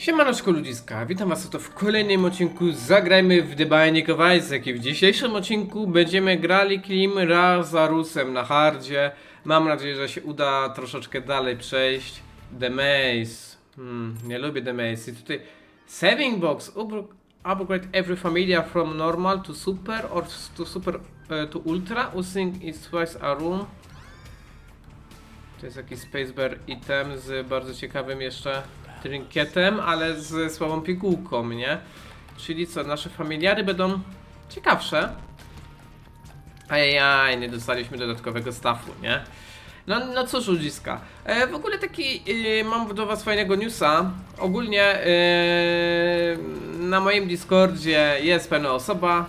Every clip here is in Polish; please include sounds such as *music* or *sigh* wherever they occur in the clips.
Siemaneczko ludziska, witam was oto w kolejnym odcinku Zagrajmy w The Binding of Isaac i w dzisiejszym odcinku będziemy grali Klim Razarusem na hardzie. Mam nadzieję, że się uda troszeczkę dalej przejść. The Maze. Hmm, nie lubię The Maze. I tutaj Saving Box. Upg- Upgrade every familiar from normal to super or to super e, to ultra. Using is twice a room. To jest jakiś spacebar item z bardzo ciekawym jeszcze trinkietem, ale z słabą pigułką, nie? Czyli co, nasze familiary będą ciekawsze. Ajajaj, nie dostaliśmy dodatkowego staffu, nie? No, no cóż, ludziska. E, w ogóle taki y, mam do was fajnego newsa. Ogólnie y, na moim Discordzie jest pewna osoba.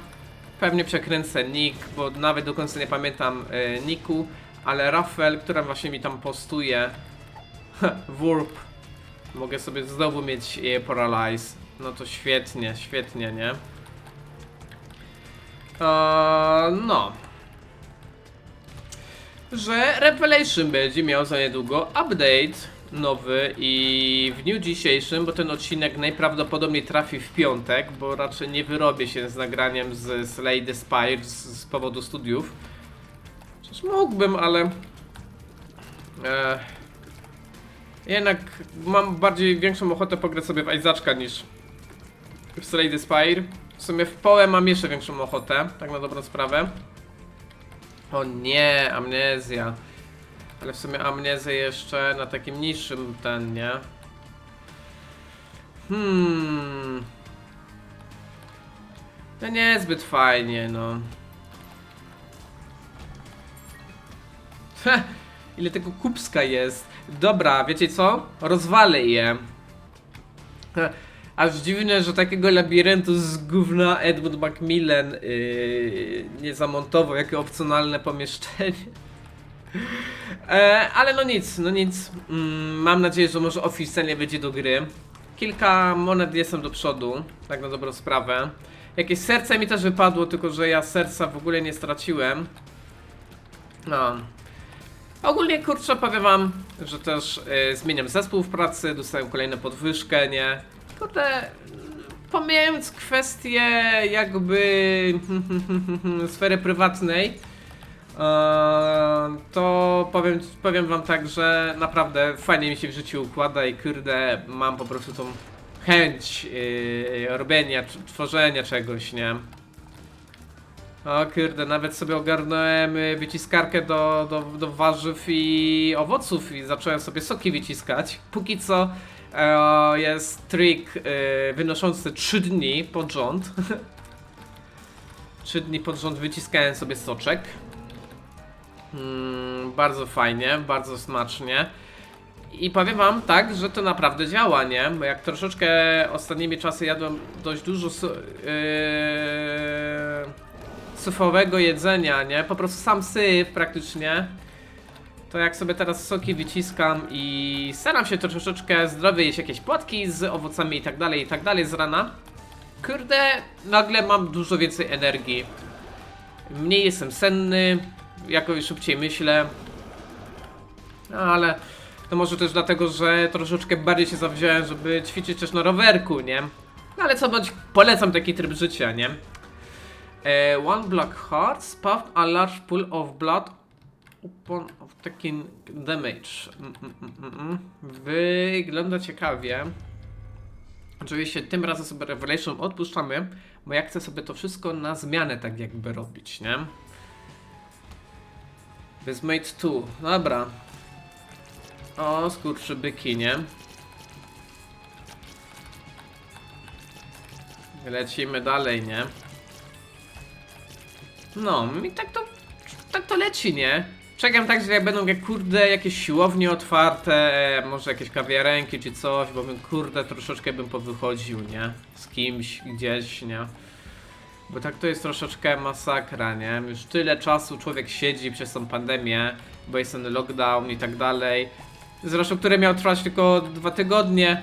Pewnie przekręcę nick, bo nawet do końca nie pamiętam y, nicku. Ale Rafael, która właśnie mi tam postuje. *laughs* Warp. Mogę sobie znowu mieć e, Paralyze. No to świetnie, świetnie, nie? Eee, no. Że Revelation będzie miał za niedługo update nowy i w dniu dzisiejszym, bo ten odcinek najprawdopodobniej trafi w piątek, bo raczej nie wyrobię się z nagraniem z Slay the Spire z, z powodu studiów. Przecież mógłbym, ale... Eee, jednak mam bardziej większą ochotę pograć sobie w Isaaczka niż w Slay the Spire. W sumie w Poe mam jeszcze większą ochotę, tak na dobrą sprawę. O nie, amnezja. Ale w sumie amnezję jeszcze na takim niższym ten, nie? Hmm. To nie zbyt fajnie, no. Heh, ile tego kupska jest. Dobra, wiecie co? Rozwalę je. Heh, Aż dziwne, że takiego labiryntu z gówna Edmund Macmillan yy, nie zamontował jako opcjonalne pomieszczenie. E, ale no nic, no nic. Mm, mam nadzieję, że może oficjalnie wyjdzie do gry. Kilka monet jestem do przodu, tak na dobrą sprawę. Jakieś serce mi też wypadło, tylko że ja serca w ogóle nie straciłem. No. Ogólnie kurczę powiem wam, że też y, zmieniam zespół w pracy, dostałem kolejną podwyżkę, nie? Kurde, pomijając kwestię jakby *laughs* sfery prywatnej, e, to powiem, powiem wam tak, że naprawdę fajnie mi się w życiu układa i kurde, mam po prostu tą chęć y, robienia, tworzenia czegoś, nie? O kurde, nawet sobie ogarnąłem y, wyciskarkę do, do, do warzyw i owoców i zacząłem sobie soki wyciskać. Póki co e, jest trik y, wynoszący 3 dni pod rząd. *laughs* 3 dni pod rząd wyciskałem sobie soczek. Mm, bardzo fajnie, bardzo smacznie. I powiem wam tak, że to naprawdę działa, nie? Bo jak troszeczkę ostatnimi czasy jadłem dość dużo su- yy, syfowego jedzenia, nie? Po prostu sam syf praktycznie. To jak sobie teraz soki wyciskam i staram się troszeczkę zdrowie jeść jakieś płatki z owocami i tak dalej, i tak dalej z rana. Kurde, nagle mam dużo więcej energii. Mniej jestem senny, jakoś szybciej myślę. No, ale to może też dlatego, że troszeczkę bardziej się zawziąłem, żeby ćwiczyć też na rowerku, nie? No ale co bądź, polecam taki tryb życia, nie? E, one black heart spawned a large pool of blood upon taking damage. Mm, mm, mm, mm, mm. Wygląda ciekawie. Oczywiście tym razem sobie Revelation odpuszczamy, bo ja chcę sobie to wszystko na zmianę tak jakby robić, nie? Mate 2, dobra. O, skurczybyki, nie? Lecimy dalej, nie? No, i tak to, tak to leci, nie? Czekam tak, że jak będą jak kurde jakieś siłownie otwarte, może jakieś kawiarenki czy coś, bo bym kurde troszeczkę bym powychodził, nie? Z kimś, gdzieś, nie? Bo tak to jest troszeczkę masakra, nie? Już tyle czasu człowiek siedzi przez tą pandemię, bo jest ten lockdown i tak dalej. Zresztą, który miał trwać tylko dwa tygodnie,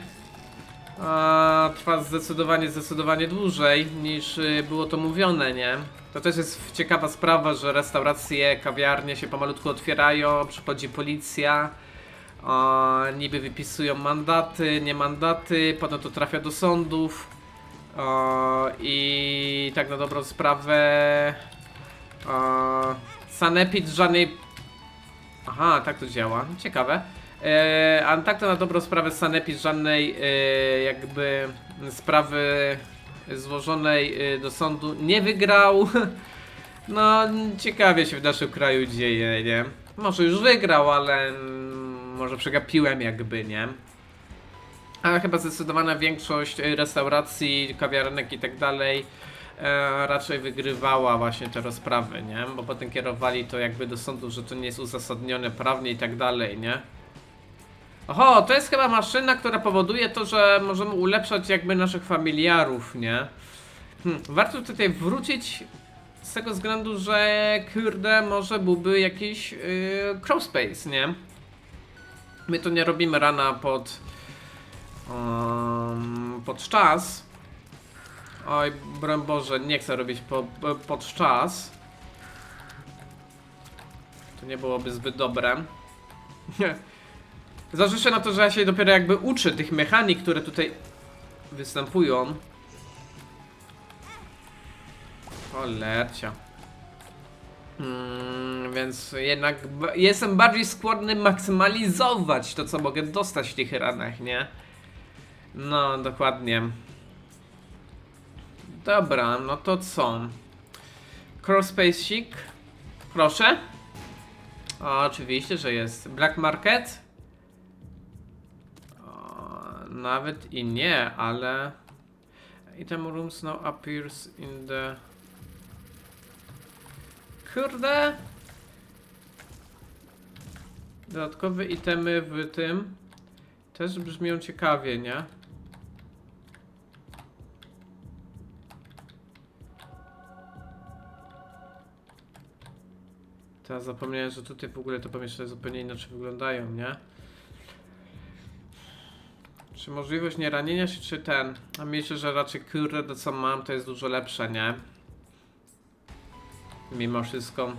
a trwa zdecydowanie, zdecydowanie dłużej niż y, było to mówione, nie? To też jest ciekawa sprawa, że restauracje, kawiarnie się pomalutku otwierają, przychodzi policja. A, niby wypisują mandaty, nie mandaty, potem to trafia do sądów. A, I tak na dobrą sprawę. A, Sanepid żadnej. Aha, tak to działa. Ciekawe. E, a tak to na dobrą sprawę Sanepid żadnej e, jakby sprawy złożonej e, do sądu nie wygrał. *laughs* No, ciekawie się w naszym kraju dzieje, nie? Może już wygrał, ale może przegapiłem jakby, nie? Ale chyba zdecydowana większość e, restauracji, kawiarenek i tak dalej e, raczej wygrywała właśnie te rozprawy, nie? Bo potem kierowali to jakby do sądu, że to nie jest uzasadnione prawnie i tak dalej, nie? Oho, to jest chyba maszyna, która powoduje to, że możemy ulepszać jakby naszych familiarów, nie? Hmm, warto tutaj wrócić z tego względu, że kurde, może byłby jakiś yy, crowspace, nie? My to nie robimy rana pod um, pod czas. Oj, broń Boże, nie chcę robić po, po, pod czas. To nie byłoby zbyt dobre. *laughs* Zważywszy na to, że ja się dopiero jakby uczę tych mechanik, które tutaj występują. Cholercia. Mm, więc jednak jestem bardziej skłonny maksymalizować to, co mogę dostać w tych ranach, nie? No, dokładnie. Dobra, no to co? Crossspace Chic? Proszę? O, oczywiście, że jest. Black Market? Nawet i nie, ale... Item rooms now appears in the... Kurde! Dodatkowe itemy w tym też brzmią ciekawie, nie? Teraz zapomniałem, że tutaj w ogóle te pomieszczenia zupełnie inaczej wyglądają, nie? Czy możliwość nie ranienia się, czy ten? A myślę, że raczej kurde co mam to jest dużo lepsze, nie? Mimo wszystko.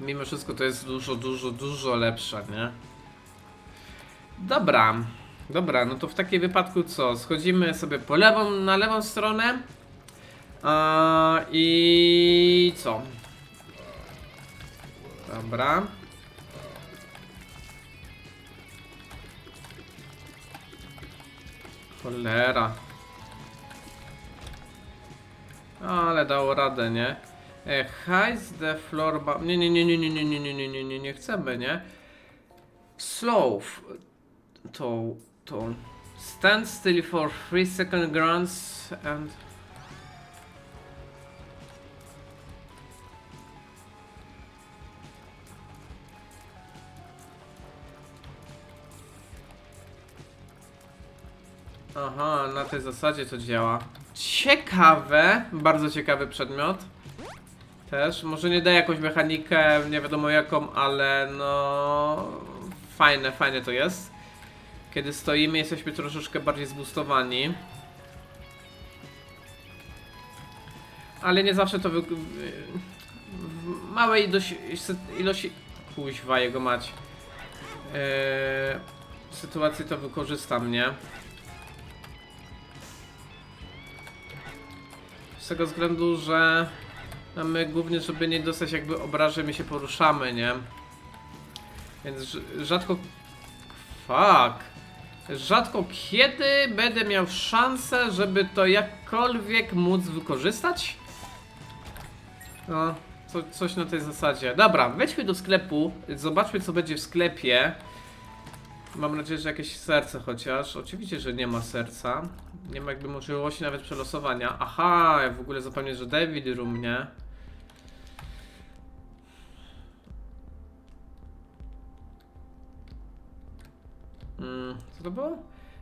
Mimo wszystko to jest dużo, dużo, dużo lepsze, nie? Dobra. Dobra, no to w takim wypadku co? Schodzimy sobie po lewą, na lewą stronę. A, I co? Dobra. Cholera. Ale dało radę, nie? E, Heist the floor ba- Nie, nie, nie, nie, nie, nie, nie, nie, nie, nie, nie, nie chcemy, nie? Slow. To, to. Stand still for 3 second grunts and... Aha, na tej zasadzie to działa. Ciekawe, bardzo ciekawy przedmiot. Też, może nie daje jakąś mechanikę, nie wiadomo jaką, ale no... Fajne, fajne to jest. Kiedy stoimy, jesteśmy troszeczkę bardziej zbustowani. Ale nie zawsze to wy... w małej ilości... ilości... Kuźwa, jego mać. Eee, sytuacji to wykorzystam, nie? Tego względu, że my głównie, żeby nie dostać jakby obrażeń, my się poruszamy, nie? Więc rz- rzadko... Fuck! Rzadko kiedy będę miał szansę, żeby to jakkolwiek móc wykorzystać? No, co, coś na tej zasadzie. Dobra, wejdźmy do sklepu, zobaczmy co będzie w sklepie. Mam nadzieję, że jakieś serce chociaż. Oczywiście, że nie ma serca. Nie ma jakby możliwości nawet przelosowania. Aha, ja w ogóle zapomniałem, że David Room, nie? Mm, co to było?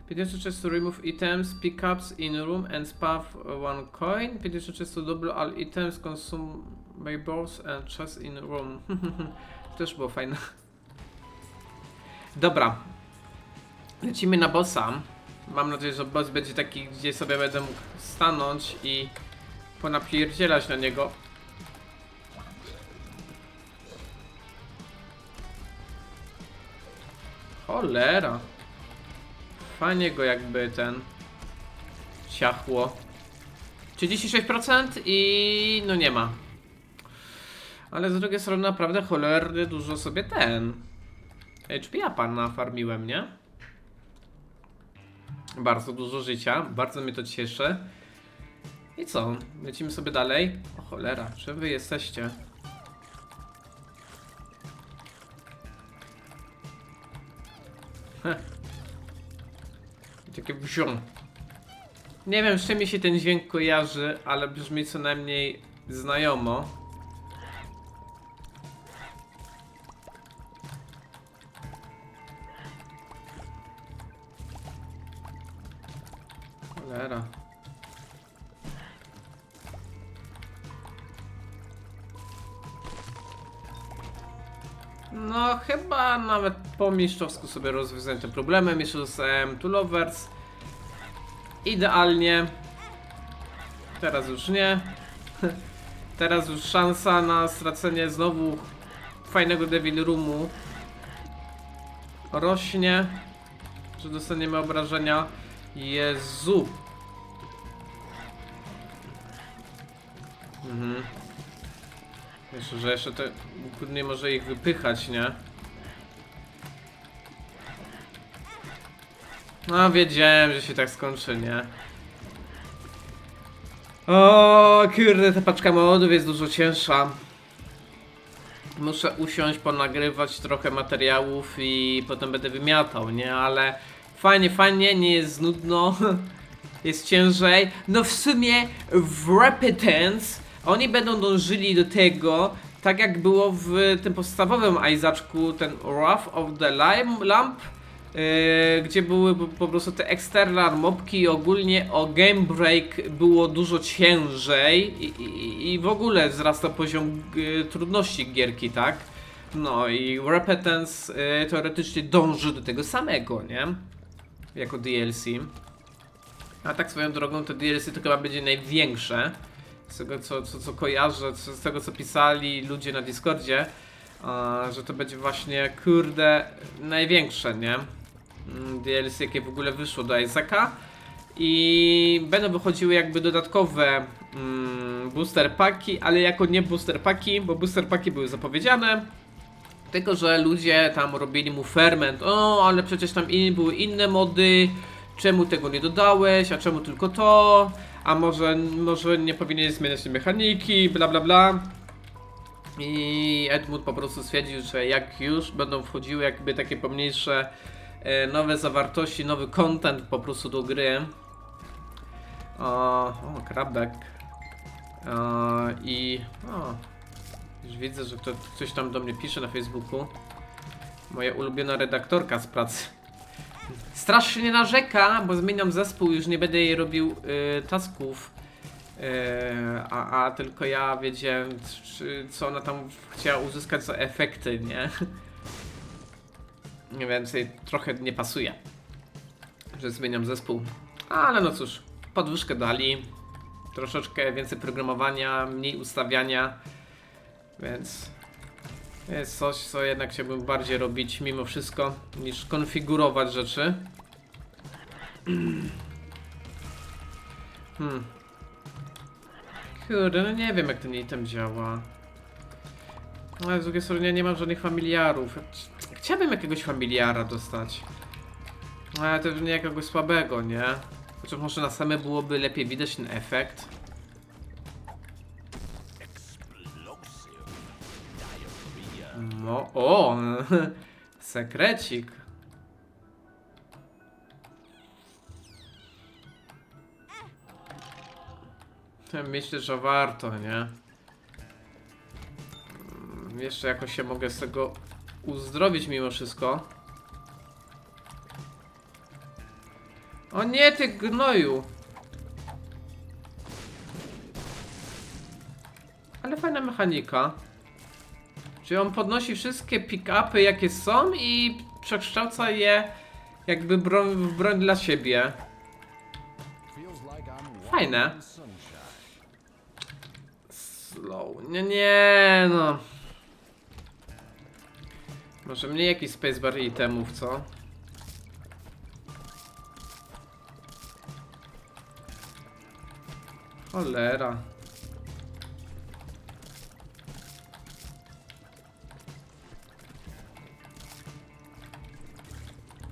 50 chest to remove items, pickups in room and spaff one coin. 50 chest to double all items consumables and chest in room. *laughs* Też było fajne. Dobra. Lecimy na bossa. Mam nadzieję, że boss będzie taki, gdzie sobie będę mógł stanąć i ponapierdzielać na niego. Cholera. Fajnie go jakby ten ciachło. 36% i no nie ma. Ale z drugiej strony naprawdę cholerny dużo sobie ten HP pan nafarmiłem, nie? Bardzo dużo życia, bardzo mnie to cieszy. I co? Lecimy sobie dalej? O cholera, czy wy jesteście? Heh. Takie bzium. Nie wiem, z czym mi się ten dźwięk kojarzy, ale brzmi co najmniej znajomo. No, chyba nawet po mistrzowsku sobie rozwiązałem te problemy. Jeszcze dostałem Two Lovers. Idealnie. Teraz już nie. *laughs* Teraz już szansa na stracenie znowu fajnego Devil Roomu rośnie. Że dostaniemy obrażenia. Jezu. Że jeszcze to nie może ich wypychać, nie? No, wiedziałem, że się tak skończy, nie? O, kurde, ta paczka modów jest dużo cięższa. Muszę usiąść, ponagrywać trochę materiałów i potem będę wymiatał, nie? Ale fajnie, fajnie, nie jest nudno. *laughs* jest ciężej. No w sumie w Repetence oni będą dążyli do tego, tak jak było w tym podstawowym Isaaczku, ten Wrath of the Lam- Lamp, yy, gdzie były po- prostu te external mobki i ogólnie o Game Break było dużo ciężej i, i, i w ogóle wzrasta poziom y, trudności gierki, tak? No i Repetence y, teoretycznie dąży do tego samego, nie? Jako DLC. A tak swoją drogą to DLC to chyba będzie największe. Z tego co, co, co kojarzę, co, z tego co pisali ludzie na Discordzie, a, że to będzie właśnie kurde największe, nie? Mm, DLC jakie w ogóle wyszło do Isaaca. I będą wychodziły jakby dodatkowe mm, booster paki, ale jako nie booster paki, bo booster paki były zapowiedziane. Tylko, że ludzie tam robili mu ferment. O, ale przecież tam in, były inne mody. Czemu tego nie dodałeś? A czemu tylko to? A może, może nie powinieneś zmieniać mechaniki? Bla bla bla. I Edmund po prostu stwierdził, że jak już będą wchodziły jakby takie pomniejsze e, nowe zawartości, nowy content po prostu do gry. O, o krabek. O, I o, już widzę, że kto, ktoś tam do mnie pisze na Facebooku. Moja ulubiona redaktorka z pracy. Strasznie nie narzeka, bo zmieniam zespół, już nie będę jej robił y, tasków. Y, a, a tylko ja wiedziałem, czy, co ona tam chciała uzyskać za efekty, nie? *laughs* Nie więcej trochę nie pasuje, że zmieniam zespół. Ale no cóż, podwyżkę dali. Troszeczkę więcej programowania, mniej ustawiania. Więc jest coś, co jednak chciałbym bardziej robić mimo wszystko, niż konfigurować rzeczy. Hmm. Kurde, no nie wiem jak ten item działa. Ale z drugiej strony ja nie mam żadnych familiarów. Chciałbym jakiegoś familiara dostać. Ale to nie jakiegoś słabego, nie? Chociaż może na same byłoby lepiej widać ten efekt. No, o! *laughs* Sekrecik. Myślę, że warto, nie? Mm, Jeszcze jakoś się mogę z tego uzdrowić mimo wszystko. O nie, ty gnoju! Ale fajna mechanika. Czyli on podnosi wszystkie pick-upy jakie są i przekształca je jakby broń, w broń dla siebie. Fajne. Slow. Nie, nie, no. Może mniej jakiś spacebar itemów, co? Cholera.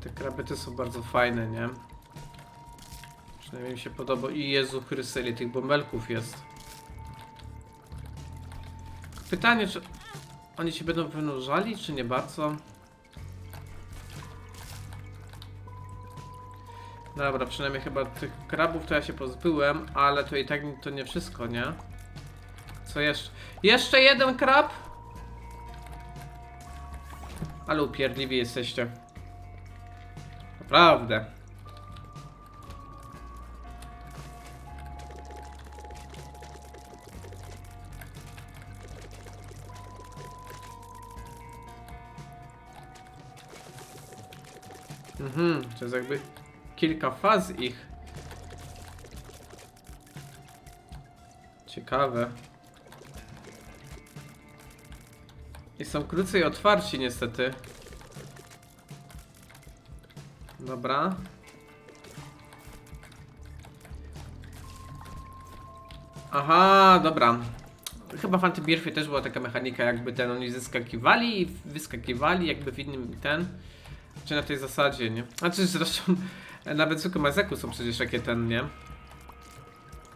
Te krabety są bardzo fajne, nie? Przynajmniej mi się podoba. I Jezu Chryste, tych bąbelków jest. Pytanie, czy oni się będą wynurzali, czy nie bardzo? Dobra, przynajmniej chyba tych krabów to ja się pozbyłem, ale to i tak to nie wszystko, nie? Co jeszcze? Jeszcze jeden krab? Ale upierdliwi jesteście. Naprawdę. Mhm, to jest jakby kilka faz ich. Ciekawe. I są krócej otwarci niestety. Dobra. Aha, dobra. Chyba w Antybirfie też była taka mechanika, jakby ten oni zyskakiwali i wyskakiwali, jakby w innym ten. Czy na tej zasadzie, nie? Znaczy zresztą nawet zwykłe mazeku są przecież takie ten, nie?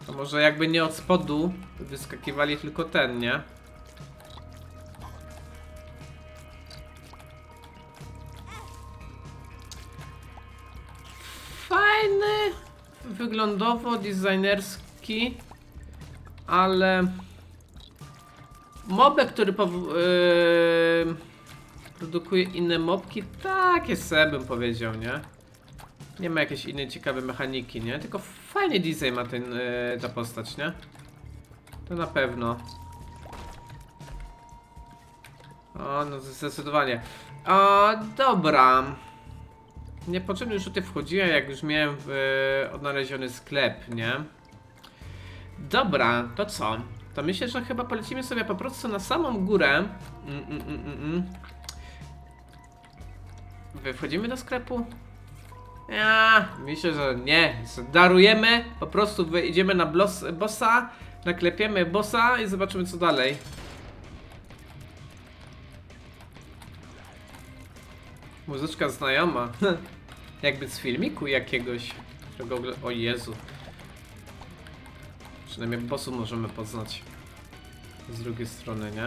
To może jakby nie od spodu wyskakiwali tylko ten, nie? Wyglądowo, designerski, ale mobek, który yy, produkuje inne mobki, takie se bym powiedział, nie? Nie ma jakiejś innej ciekawej mechaniki, nie? Tylko fajnie design ma ten, yy, ta postać, nie? To na pewno. O, no zdecydowanie. A, dobra. Niepotrzebnie już tutaj wchodziłem, jak już miałem yy, odnaleziony sklep, nie? Dobra, to co? To myślę, że chyba polecimy sobie po prostu na samą górę. Mm, mm, mm, mm, mm. Wychodzimy do sklepu? Ja, myślę, że nie. Darujemy, po prostu wyjdziemy na bossa, naklepiemy bossa i zobaczymy co dalej. Muzyczka znajoma. *laughs* Jakby z filmiku jakiegoś. Którego ogl- O Jezu. Przynajmniej bossu możemy poznać. Z drugiej strony, nie?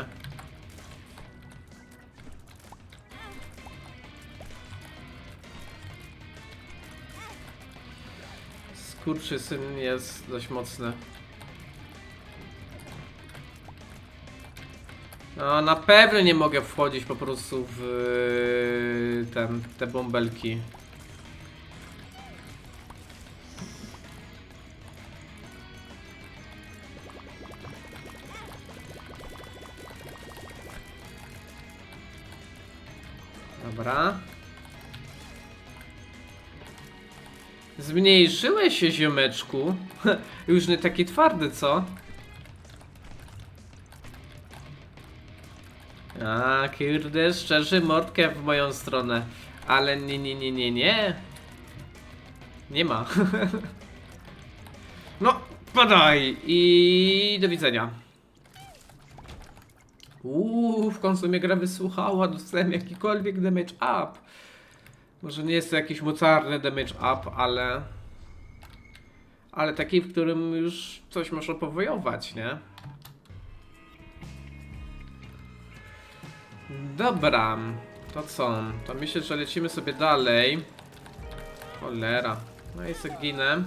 Skurczysyn jest dość mocny. No, na pewno nie mogę wchodzić po prostu w yy, ten, te bąbelki. Dobra. Zmniejszyłeś się, ziomeczku. *laughs* Już nie taki twardy, co? A, kurde, szczerze mordkę w moją stronę. Ale nie, nie, nie, nie, nie. Nie ma. *laughs* no, padaj i do widzenia. Uuu, w końcu mnie gra wysłuchała, dostałem jakikolwiek damage up. Może nie jest to jakiś mocarny damage up, ale... Ale taki, w którym już coś można powojować, nie? Dobra, to co? To myślę, że lecimy sobie dalej. Cholera. No i ginę.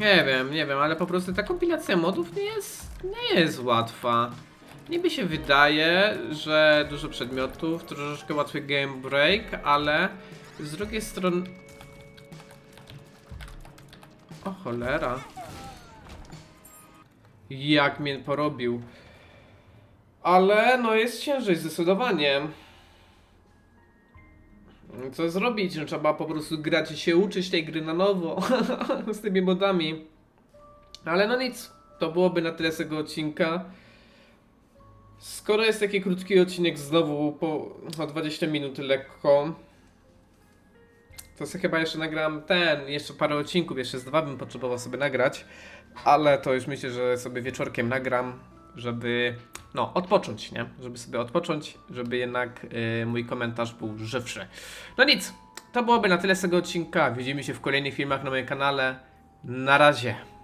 Nie wiem, nie wiem, ale po prostu ta kompilacja modów nie jest, nie jest łatwa. Niby się wydaje, że dużo przedmiotów, troszeczkę łatwy game break, ale z drugiej strony... O cholera. Jak mnie porobił. Ale no jest ciężej zdecydowanie. Co zrobić? No, trzeba po prostu grać i się uczyć tej gry na nowo *laughs* z tymi modami. Ale no nic, to byłoby na tyle z tego odcinka. Skoro jest taki krótki odcinek znowu po, po 20 minut lekko, To sobie chyba jeszcze nagram ten, jeszcze parę odcinków, jeszcze z dwa bym potrzebował sobie nagrać, ale to już myślę, że sobie wieczorkiem nagram, żeby no, odpocząć, nie? Żeby sobie odpocząć, żeby jednak y, mój komentarz był żywszy. No nic, to byłoby na tyle z tego odcinka. Widzimy się w kolejnych filmach na moim kanale. Na razie.